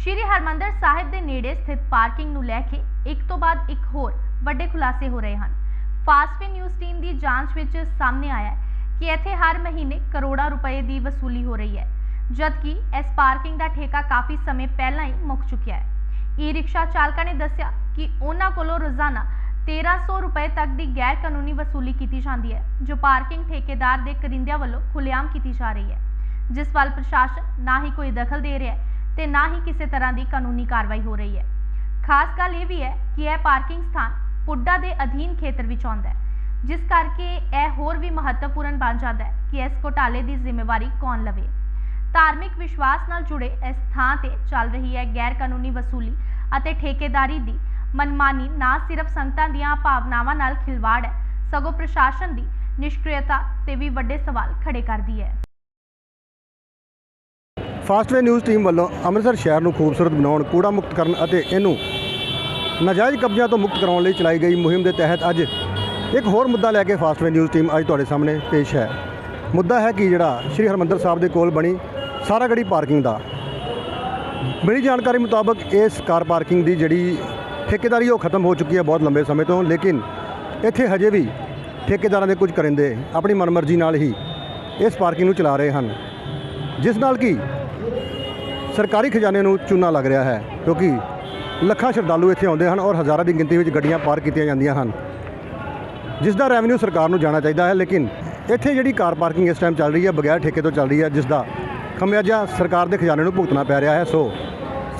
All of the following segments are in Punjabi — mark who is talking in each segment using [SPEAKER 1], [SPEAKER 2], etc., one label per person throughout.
[SPEAKER 1] ਸ਼੍ਰੀ ਹਰਮੰਦਰ ਸਾਹਿਬ ਦੇ ਨੇੜੇ ਸਥਿਤ ਪਾਰਕਿੰਗ ਨੂੰ ਲੈ ਕੇ ਇੱਕ ਤੋਂ ਬਾਅਦ ਇੱਕ ਹੋਰ ਵੱਡੇ ਖੁਲਾਸੇ ਹੋ ਰਹੇ ਹਨ। ਫਾਸਟਵੇ ਨਿਊਜ਼ ਟੀਮ ਦੀ ਜਾਂਚ ਵਿੱਚ ਸਾਹਮਣੇ ਆਇਆ ਹੈ ਕਿ ਇੱਥੇ ਹਰ ਮਹੀਨੇ ਕਰੋੜਾਂ ਰੁਪਏ ਦੀ ਵਸੂਲੀ ਹੋ ਰਹੀ ਹੈ, ਜਦਕਿ ਇਸ ਪਾਰਕਿੰਗ ਦਾ ਠੇਕਾ ਕਾਫੀ ਸਮੇਂ ਪਹਿਲਾਂ ਹੀ ਮੁੱਕ ਚੁੱਕਿਆ ਹੈ। ਈ ਰਿਕਸ਼ਾ ਚਾਲਕਾਂ ਨੇ ਦੱਸਿਆ ਕਿ ਉਹਨਾਂ ਕੋਲੋਂ ਰੋਜ਼ਾਨਾ 1300 ਰੁਪਏ ਤੱਕ ਦੀ ਗੈਰ ਕਾਨੂੰਨੀ ਵਸੂਲੀ ਕੀਤੀ ਜਾਂਦੀ ਹੈ, ਜੋ ਪਾਰਕਿੰਗ ਠੇਕੇਦਾਰ ਦੇ ਕਰਿੰਦਿਆਂ ਵੱਲੋਂ ਖੁੱਲ੍ਹੇਆਮ ਕੀਤੀ ਜਾ ਰਹੀ ਹੈ। ਜਿਸ ਵੱਲ ਪ੍ਰਸ਼ਾਸਨ ਨਾ ਹੀ ਕੋਈ ਦਖਲ ਦੇ ਰਿਹਾ ਹੈ ਤੇ ਨਾ ਹੀ ਕਿਸੇ ਤਰ੍ਹਾਂ ਦੀ ਕਾਨੂੰਨੀ ਕਾਰਵਾਈ ਹੋ ਰਹੀ ਹੈ। ਖਾਸ ਗੱਲ ਇਹ ਵੀ ਹੈ ਕਿ ਇਹ ਪਾਰਕਿੰਗ ਸਥਾਨ ਪੁੱਡਾ ਦੇ ਅਧੀਨ ਖੇਤਰ ਵਿੱਚ ਆਉਂਦਾ ਹੈ, ਜਿਸ ਕਰਕੇ ਇਹ ਹੋਰ ਵੀ ਮਹੱਤਵਪੂਰਨ ਬਣ ਜਾਂਦਾ ਹੈ ਕਿ ਇਸ ਘੋਟਾਲੇ ਦੀ ਜ਼ਿੰਮੇਵਾਰੀ ਕੌਣ ਲਵੇ। ਧਾਰਮਿਕ ਵਿਸ਼ਵਾਸ ਨਾਲ ਜੁੜੇ ਇਸ ਥਾਂ ਤੇ ਚੱਲ ਰਹੀ ਹੈ ਗੈਰ ਕਾਨੂੰਨੀ ਵਸੂਲੀ ਅਤੇ ਠੇਕੇਦਾਰੀ ਦੀ ਮਨਮਾਨੀ, ਨਾ ਸਿਰਫ ਸੰਗਤਾਂ ਦੀਆਂ ਭਾਵਨਾਵਾਂ ਨਾਲ ਖਿਲਵਾੜ ਹੈ, ਸਗੋਂ ਪ੍ਰਸ਼ਾਸਨ ਦੀ ਨਿਸ਼ਕ੍ਰਿਅਤਾ ਤੇ ਵੀ ਵੱਡੇ ਸਵਾਲ ਖੜੇ ਕਰਦੀ ਹੈ।
[SPEAKER 2] ਫਾਸਟਵੇ ਨਿਊਜ਼ ਟੀਮ ਵੱਲੋਂ ਅੰਮ੍ਰਿਤਸਰ ਸ਼ਹਿਰ ਨੂੰ ਖੂਬਸੂਰਤ ਬਣਾਉਣ, ਕੂੜਾ ਮੁਕਤ ਕਰਨ ਅਤੇ ਇਹਨੂੰ ਨਾਜਾਇਜ਼ ਕਬਜ਼ਿਆਂ ਤੋਂ ਮੁਕਤ ਕਰਾਉਣ ਲਈ ਚਲਾਈ ਗਈ ਮੁਹਿੰਮ ਦੇ ਤਹਿਤ ਅੱਜ ਇੱਕ ਹੋਰ ਮੁੱਦਾ ਲੈ ਕੇ ਫਾਸਟਵੇ ਨਿਊਜ਼ ਟੀਮ ਅੱਜ ਤੁਹਾਡੇ ਸਾਹਮਣੇ ਪੇਸ਼ ਹੈ। ਮੁੱਦਾ ਹੈ ਕਿ ਜਿਹੜਾ ਸ੍ਰੀ ਹਰਮੰਦਰ ਸਾਹਿਬ ਦੇ ਕੋਲ ਬਣੀ ਸਾਰਾਗੜੀ ਪਾਰਕਿੰਗ ਦਾ। ਮੇਰੀ ਜਾਣਕਾਰੀ ਮੁਤਾਬਕ ਇਸ ਕਾਰ ਪਾਰਕਿੰਗ ਦੀ ਜਿਹੜੀ ਠੇਕੇਦਾਰੀ ਉਹ ਖਤਮ ਹੋ ਚੁੱਕੀ ਹੈ ਬਹੁਤ ਲੰਬੇ ਸਮੇਂ ਤੋਂ, ਲੇਕਿਨ ਇੱਥੇ ਹਜੇ ਵੀ ਠੇਕੇਦਾਰਾਂ ਦੇ ਕੁਝ ਕਰਿੰਦੇ ਆਪਣੀ ਮਨਮਰਜ਼ੀ ਨਾਲ ਹੀ ਇਸ ਪਾਰਕਿੰਗ ਨੂੰ ਚਲਾ ਰਹੇ ਹਨ। ਜਿਸ ਨਾਲ ਕਿ ਸਰਕਾਰੀ ਖਜ਼ਾਨੇ ਨੂੰ ਚੂਨਾ ਲੱਗ ਰਿਹਾ ਹੈ, ਕਿਉਂਕਿ ਲੱਖਾਂ ਸ਼ਰਧਾਲੂ ਇੱਥੇ ਆਉਂਦੇ ਹਨ ਔਰ ਹਜ਼ਾਰਾਂ ਦੀ ਗਿਣਤੀ ਵਿੱਚ ਗੱਡੀਆਂ ਪਾਰਕ ਕੀਤੀਆਂ ਜਾਂਦੀਆਂ ਹਨ। ਜਿਸ ਦਾ ਰੈਵਨਿਊ ਸਰਕਾਰ ਨੂੰ ਜਾਣਾ ਚਾਹੀਦਾ ਹੈ, ਲੇਕਿਨ ਇੱਥੇ ਜਿਹੜੀ ਕਾਰ ਪਾਰਕਿੰਗ ਇਸ ਟਾਈਮ ਚੱਲ ਰਹੀ ਹੈ, ਬਗੈਰ ਠੇਕੇ ਤੋਂ ਚੱਲ ਰਹੀ ਹੈ, ਜਿਸ ਦਾ ਖਮਿਆਜਾ ਸਰਕਾਰ ਦੇ ਖਜ਼ਾਨੇ ਨੂੰ ਭੁਗਤਣਾ ਪੈ ਰਿਹਾ ਹੈ, ਸੋ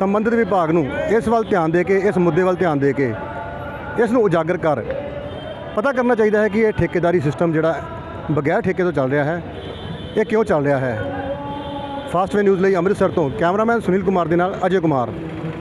[SPEAKER 2] ਸੰਬੰਧਿਤ ਵਿਭਾਗ ਨੂੰ ਇਸ ਵੱਲ ਧਿਆਨ ਦੇ ਕੇ, ਇਸ ਮੁੱਦੇ ਵੱਲ ਧਿਆਨ ਦੇ ਕੇ ਇਸ ਨੂੰ ਉਜਾਗਰ ਕਰ ਪਤਾ ਕਰਨਾ ਚਾਹੀਦਾ ਹੈ ਕਿ ਇਹ ਠੇਕੇਦਾਰੀ ਸਿਸਟਮ ਜਿਹੜਾ ਬਗੈਰ ਠੇਕੇ ਤੋਂ ਚੱਲ ਰਿਹਾ ਹੈ, ਇਹ ਕਿਉਂ ਚੱਲ ਰਿਹਾ ਹੈ? ਫਾਸਟਵੇ ਨਿਊਜ਼ ਲਈ ਅੰਮ੍ਰਿਤਸਰ ਤੋਂ ਕੈਮਰਾਮੈਨ ਸੁਨੀਲ ਕੁਮਾਰ ਦੇ ਨਾਲ ਅਜੇ ਕੁਮਾਰ।